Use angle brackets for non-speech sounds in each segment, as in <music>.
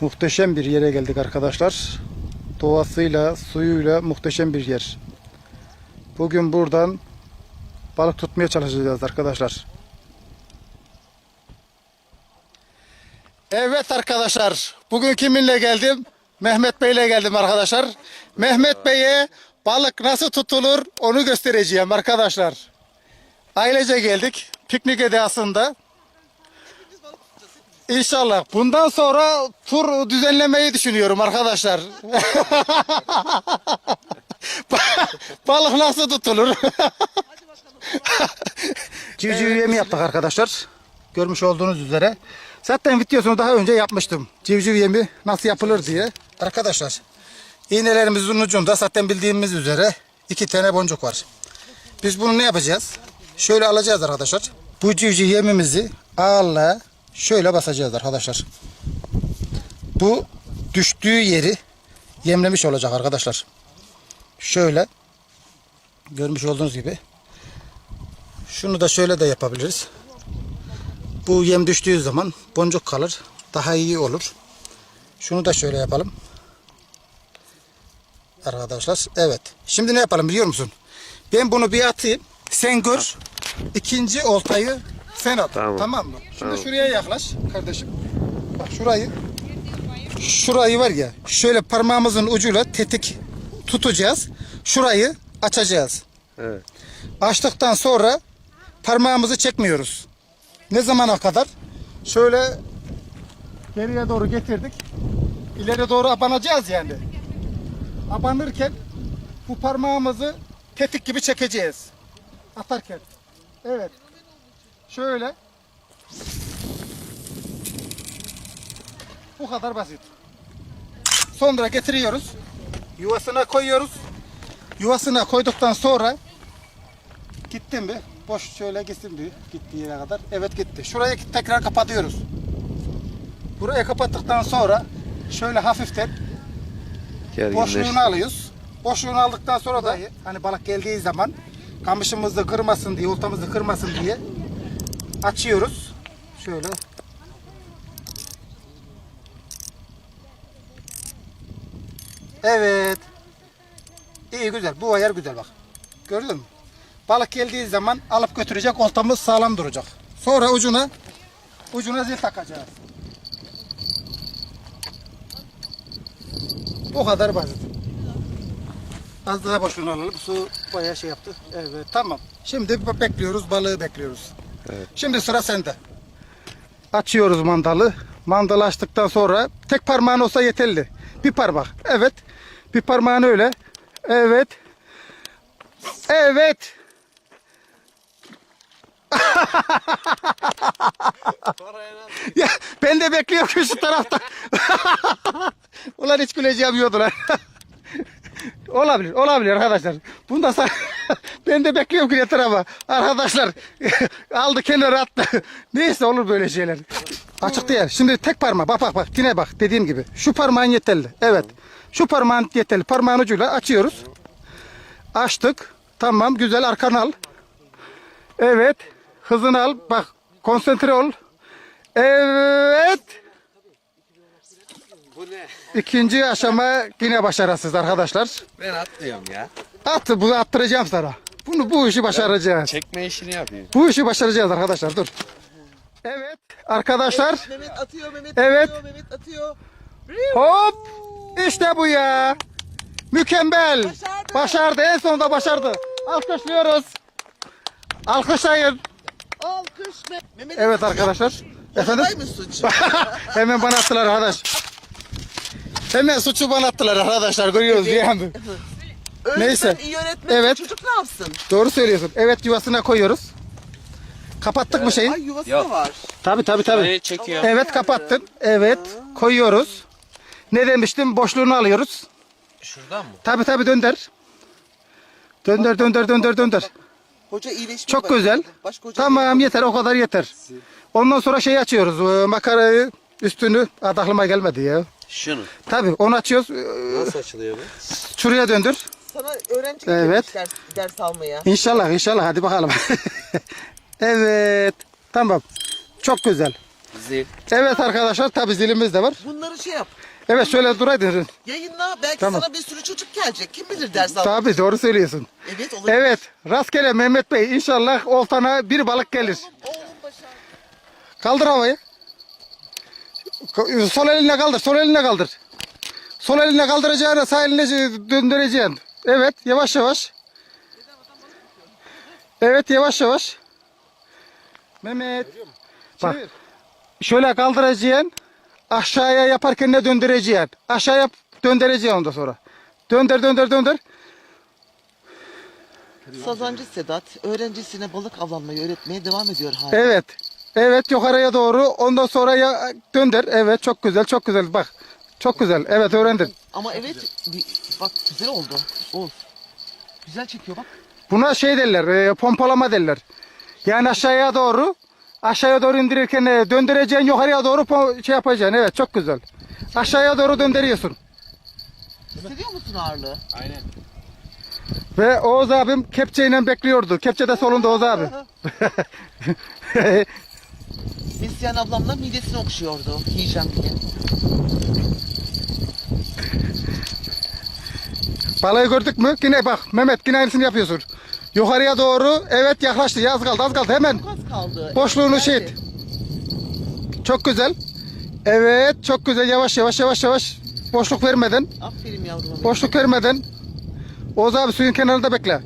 Muhteşem bir yere geldik arkadaşlar. Doğasıyla, suyuyla muhteşem bir yer. Bugün buradan balık tutmaya çalışacağız arkadaşlar. Evet arkadaşlar. Bugün kiminle geldim? Mehmet Bey ile geldim arkadaşlar. Mehmet Bey'e balık nasıl tutulur onu göstereceğim arkadaşlar. Ailece geldik. Piknik edasında. İnşallah. Bundan sonra tur düzenlemeyi düşünüyorum arkadaşlar. <laughs> Balık nasıl tutulur? <laughs> Civciv yemi yaptık arkadaşlar. Görmüş olduğunuz üzere. Zaten videosunu daha önce yapmıştım. Civciv yemi nasıl yapılır diye. Arkadaşlar iğnelerimizin ucunda zaten bildiğimiz üzere iki tane boncuk var. Biz bunu ne yapacağız? Şöyle alacağız arkadaşlar. Bu civciv yemimizi ağırlığa şöyle basacağız arkadaşlar. Bu düştüğü yeri yemlemiş olacak arkadaşlar. Şöyle görmüş olduğunuz gibi. Şunu da şöyle de yapabiliriz. Bu yem düştüğü zaman boncuk kalır. Daha iyi olur. Şunu da şöyle yapalım. Arkadaşlar evet. Şimdi ne yapalım biliyor musun? Ben bunu bir atayım. Sen gör. İkinci oltayı sen at. Tamam. mı? Şimdi şuraya yaklaş kardeşim. Bak şurayı. Şurayı var ya. Şöyle parmağımızın ucuyla tetik tutacağız. Şurayı açacağız. Evet. Açtıktan sonra parmağımızı çekmiyoruz. Ne zamana kadar? Şöyle geriye doğru getirdik. İleri doğru abanacağız yani. Abanırken bu parmağımızı tetik gibi çekeceğiz. Atarken. Evet. Şöyle. Bu kadar basit. Sonra getiriyoruz. Yuvasına koyuyoruz. Yuvasına koyduktan sonra Gittin mi? Boş şöyle gitsin bir gittiği yere kadar. Evet gitti. Şurayı tekrar kapatıyoruz. Burayı kapattıktan sonra şöyle hafiften boşluğunu alıyoruz. Boşluğunu aldıktan sonra da hani balık geldiği zaman kamışımızı kırmasın diye, oltamızı kırmasın diye açıyoruz. Şöyle. Evet. İyi güzel. Bu ayar güzel bak. Gördün mü? Balık geldiği zaman alıp götürecek. Oltamız sağlam duracak. Sonra ucuna ucuna zil takacağız. Bu kadar basit. Az daha boşluğunu alalım. Su bayağı şey yaptı. Evet tamam. Şimdi bekliyoruz. Balığı bekliyoruz. Şimdi sıra sende. Açıyoruz mandalı. Mandalı açtıktan sonra tek parmağın olsa yeterli. Bir parmak. Evet. Bir parmağın öyle. Evet. Evet. <laughs> ya ben de bekliyorum şu tarafta. <laughs> Ulan hiç güleceğim yoktu lan. <laughs> olabilir, olabilir arkadaşlar. Bunda sa- ben de bekliyorum ki ama. Arkadaşlar <laughs> aldı kenara attı. <laughs> Neyse olur böyle şeyler. Açık değil. Şimdi tek parmağı bak bak bak yine bak dediğim gibi. Şu parmağın yeterli. Evet. Şu parmağın yeterli. Parmağın ucuyla açıyoruz. Açtık. Tamam güzel arkana al. Evet. Hızını al. Bak konsantre ol. Evet. Bu ne? İkinci aşama yine başarısız arkadaşlar. Ben atlıyorum ya. At bunu attıracağım sana. Bunu bu işi başaracağız. Çekme işini yapayım. Bu işi başaracağız arkadaşlar. Dur. Evet arkadaşlar. Mehmet atıyor, Mehmet Evet. atıyor, Mehmet atıyor. Hop. İşte bu ya. Mükemmel. Başardı. Başardı. En sonunda başardı. Alkışlıyoruz. Alkışlayın. Alkış be. Mehmet Evet arkadaşlar. Efendim? <laughs> Hemen bana attılar arkadaş. Hemen suçu bana attılar arkadaşlar. Görüyoruz bir anda. Öğretmen, Neyse. iyi öğretmen Evet. çocuk ne yapsın? Doğru söylüyorsun. Evet yuvasına koyuyoruz. Kapattık mı şeyi? Ay yuvası Yok. da var. Tabi tabi tabi. Beni çekiyor. Evet kapattın. Evet koyuyoruz. Ne demiştim? Boşluğunu alıyoruz. Şuradan mı? Tabi tabi dönder. Dönder dönder dönder dönder. Hoca iyileşmeye Çok güzel. Başka hoca Tamam yeter o kadar yeter. Ondan sonra şeyi açıyoruz. ee, Makarayı üstünü aklıma gelmedi ya. Şunu. Tabi onu açıyoruz. ee, Nasıl açılıyor bu? Şuraya döndür. Sana öğrenci Evet. ders, ders almaya. İnşallah inşallah hadi bakalım. <laughs> evet. Tamam. Çok güzel. Zil. Evet arkadaşlar tabi zilimiz de var. Bunları şey yap. Evet şöyle duraydın. Yayınla belki Tamam. sana bir sürü çocuk gelecek. Kim bilir ders al. Tabi doğru söylüyorsun. Evet olabilir. Evet rastgele Mehmet Bey inşallah oltana bir balık gelir. Oğlum başar. Kaldır havayı. Sol elinle kaldır, sol elinle kaldır. Sol elinle kaldıracağına sağ elinle döndüreceksin. Evet, yavaş yavaş. Evet, yavaş yavaş. Mehmet. Bak. Şöyle kaldıracaksın. Aşağıya yaparken ne döndüreceksin? Aşağıya döndüreceksin ondan sonra. Döndür, döndür, döndür. Sazancı Sedat öğrencisine balık avlanmayı öğretmeye devam ediyor hala. Evet. Evet yukarıya doğru. Ondan sonra ya döndür. Evet çok güzel çok güzel bak. Çok güzel. Evet öğrendin. Ama evet bir- bak güzel oldu. Oğuz. Güzel çekiyor bak. Buna şey derler. e, pompalama derler. Yani aşağıya doğru aşağıya doğru indirirken e, döndüreceksin yukarıya doğru şey yapacaksın. Evet çok güzel. Aşağıya doğru döndürüyorsun. Hissediyor musun ağırlığı? Aynen. Ve Oğuz abim kepçeyle bekliyordu. Kepçe de solunda Oğuz abi. <laughs> Neslihan ablamla midesini okşuyordu. Yiyeceğim diye. Balığı gördük mü? Yine bak Mehmet yine aynısını yapıyorsun. Yukarıya doğru evet yaklaştı. Ya Az kaldı az kaldı hemen. Çok az kaldı. Boşluğunu şey Geldi. et. Çok güzel. Evet çok güzel yavaş yavaş yavaş yavaş. Boşluk vermeden. Aferin yavrum. Boşluk vermeden. Oğuz abi suyun kenarında bekle.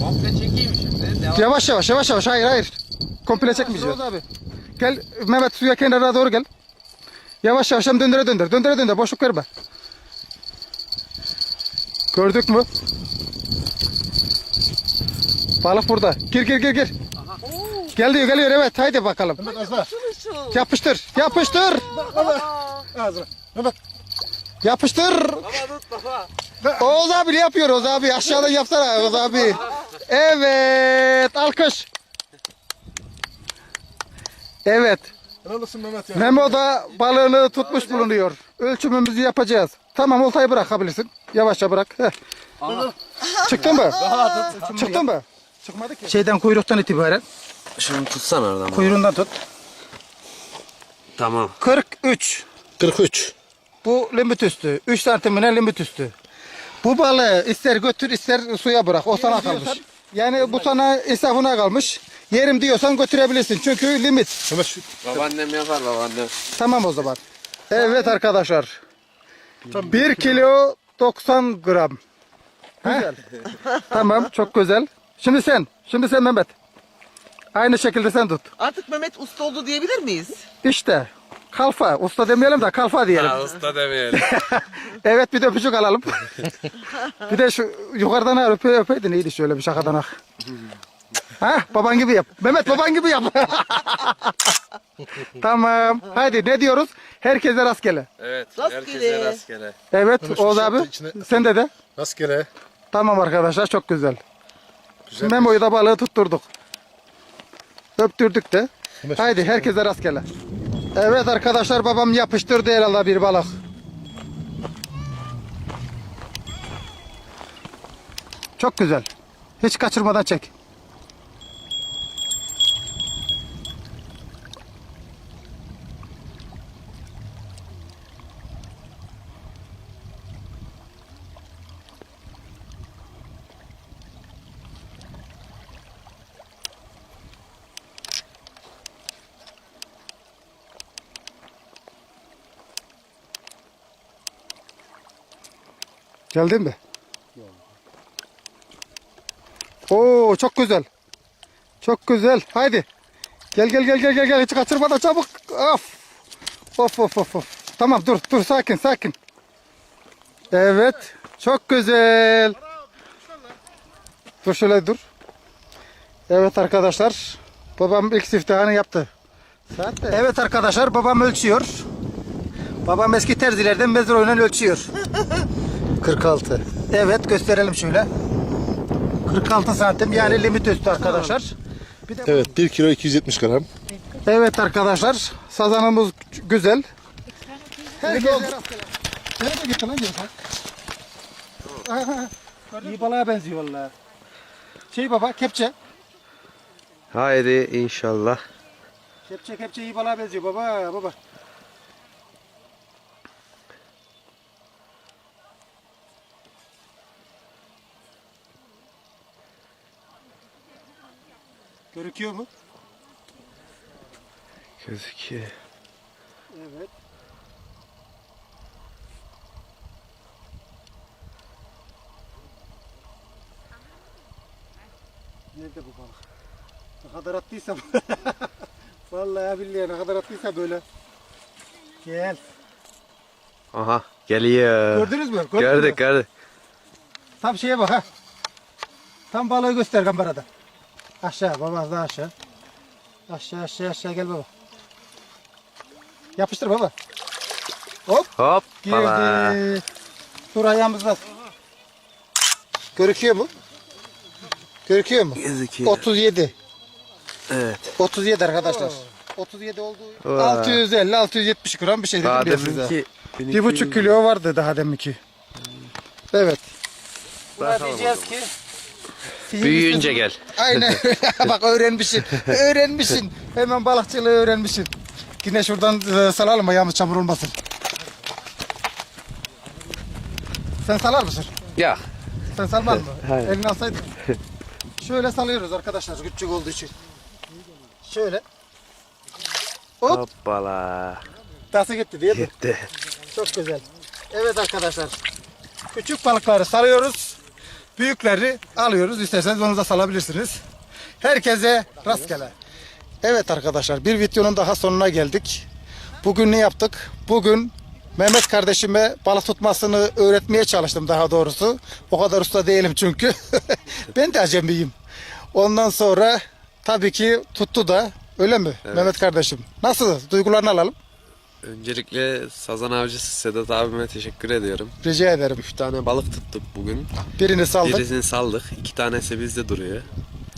Komple çekeyim şimdi. Devam. Yavaş yavaş yavaş yavaş hayır hayır. Komple çekmeyeceğiz. Oğuz abi. Gel Mehmet suya kenara doğru gel. Yavaş yavaş döndüre döndür. Döndüre döndür boşluk verme. Gördük mü? Balık burada. Gir gir gir gir. Geliyor geliyor evet haydi bakalım. Şunu şu. Yapıştır yapıştır. Ağzına. Mehmet. Yapıştır. Oğuz abi ne yapıyor Oğuz abi? Aşağıdan yapsana Oğuz abi. Evet. Alkış. Evet. Helal olsun Mehmet ya. Memo da balığını tutmuş bulunuyor. Ölçümümüzü yapacağız. Tamam oltayı bırakabilirsin. Yavaşça bırak. Heh. Çıktın mı? Çıktın mı? Çıkmadı ki. Şeyden kuyruktan itibaren. Şunu tutsan oradan. Kuyruğundan tut. Tamam. 43. 43. Bu limit üstü. 3 santimine limit üstü. Bu balığı ister götür ister suya bırak. O sana kalmış. Yani bu sana insafına kalmış. Yerim diyorsan götürebilirsin. Çünkü limit. Babaannem yapar babaannem. Tamam o zaman. Evet arkadaşlar. 1 kilo 90 gram. Güzel. <laughs> tamam çok güzel. Şimdi sen. Şimdi sen Mehmet. Aynı şekilde sen tut. Artık Mehmet usta oldu diyebilir miyiz? İşte. Kalfa. Usta demeyelim de kalfa diyelim. Ha usta demeyelim. <laughs> Evet bir de öpücük alalım. <laughs> bir de şu yukarıdan ha, öpe, öpeydin iyiydi şöyle bir şakadan ah. Ha baban gibi yap. Mehmet baban gibi yap. <laughs> tamam. Haydi ne diyoruz? Herkese rastgele. evet. Rastgele. Herkese rastgele. Evet Oğuz abi. içine- Sen de de. Rastgele. Tamam arkadaşlar çok güzel. Güzel. Memo'yu da balığı tutturduk. Öptürdük de. Haydi herkese rastgele. Evet arkadaşlar babam yapıştırdı herhalde bir balık. Çok güzel. Hiç kaçırmadan çek. Geldin mi? Oo çok güzel. Çok güzel. Haydi. Gel gel gel gel gel gel hiç kaçırmadan çabuk. Of. Of of of of. Tamam dur dur sakin sakin. Evet. Çok güzel. Dur şöyle dur. Evet arkadaşlar. Babam ilk siftahını yaptı. Evet arkadaşlar babam ölçüyor. Babam eski terzilerden mezroyla ölçüyor. 46. Evet gösterelim şöyle. 46 santim yani limit üstü arkadaşlar. Bir de Evet 1 kilo 270 gram. Evet arkadaşlar sazanımız güzel. Herkese rastgele. Nerede gitti lan diyorsun? İyi balığa benziyor valla. Şey baba kepçe. Haydi inşallah. Kepçe kepçe iyi balığa benziyor baba baba. Görüküyor mu? Gözüküyor. Evet. Nerede bu balık? Ne kadar attıysam. <laughs> Vallahi billahi ne kadar attıysam böyle. Gel. Aha geliyor. Gördünüz mü? Gördün Gördük mü? gördük. Tam şeye bak ha. Tam balığı göster kamerada. Aşağı baba az daha aşağı. Aşağı aşağı aşağı gel baba. Yapıştır baba. Hop. Hop. Bala. Girdi. Dur ayağımızla. Görüküyor mu? Görüküyor mu? Gözüküyor. 37. Evet. 37 arkadaşlar. 37 oldu. Vay. 650 670 gram bir şey Daha dedim ya size. deminki Bir buçuk kilo vardı daha deminki. Evet. Buna Bakalım diyeceğiz ki Büyüyünce gel. Aynen. <laughs> Bak öğrenmişsin. öğrenmişsin. Hemen balıkçılığı öğrenmişsin. Yine şuradan e, salalım ayağımız çamur olmasın. Sen salar mısın? Ya. Sen salmaz mı? Hayır. Elini alsaydın. Şöyle salıyoruz arkadaşlar küçük olduğu için. Şöyle. Hop. Hoppala. Nasıl gitti değil mi? Gitti. Çok güzel. Evet arkadaşlar. Küçük balıkları salıyoruz. Büyükleri alıyoruz. İsterseniz onu da salabilirsiniz. Herkese rastgele. Evet arkadaşlar bir videonun daha sonuna geldik. Bugün ne yaptık? Bugün Mehmet kardeşime balık tutmasını öğretmeye çalıştım daha doğrusu. O kadar usta değilim çünkü. <laughs> ben de acemiyim. Ondan sonra tabii ki tuttu da öyle mi Mehmet kardeşim? Nasıl? Duygularını alalım. Öncelikle sazan avcısı Sedat abime teşekkür ediyorum. Rica ederim. Üç tane balık tuttuk bugün. Birini saldık. Birisini saldık. iki tanesi bizde duruyor.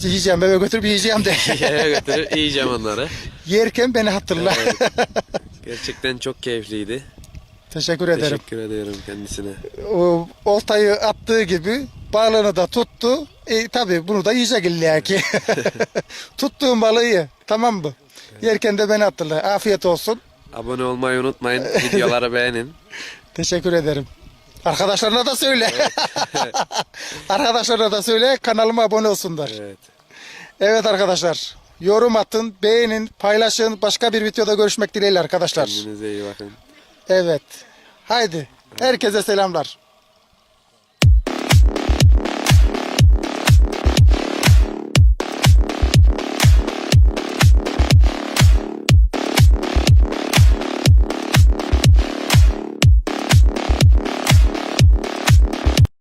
Yiyeceğim eve götürüp yiyeceğim de. <laughs> Eve götürüp yiyeceğim onları. Yerken beni hatırla. Gerçekten çok keyifliydi. Teşekkür ederim. Teşekkür ediyorum kendisine. O, oltayı attığı gibi balığını da tuttu. E, tabii bunu da yiyecek illa ki. <laughs> <laughs> Tuttuğum balığı ye. Tamam mı? Yerken de beni hatırla. Afiyet olsun. Abone olmayı unutmayın. Videoları beğenin. <laughs> Teşekkür ederim. Arkadaşlarına da söyle. <laughs> Arkadaşlarına da söyle kanalıma abone olsunlar. Evet. Evet arkadaşlar. Yorum atın, beğenin, paylaşın. Başka bir videoda görüşmek dileğiyle arkadaşlar. Kendinize iyi bakın. Evet. Haydi. Herkese selamlar.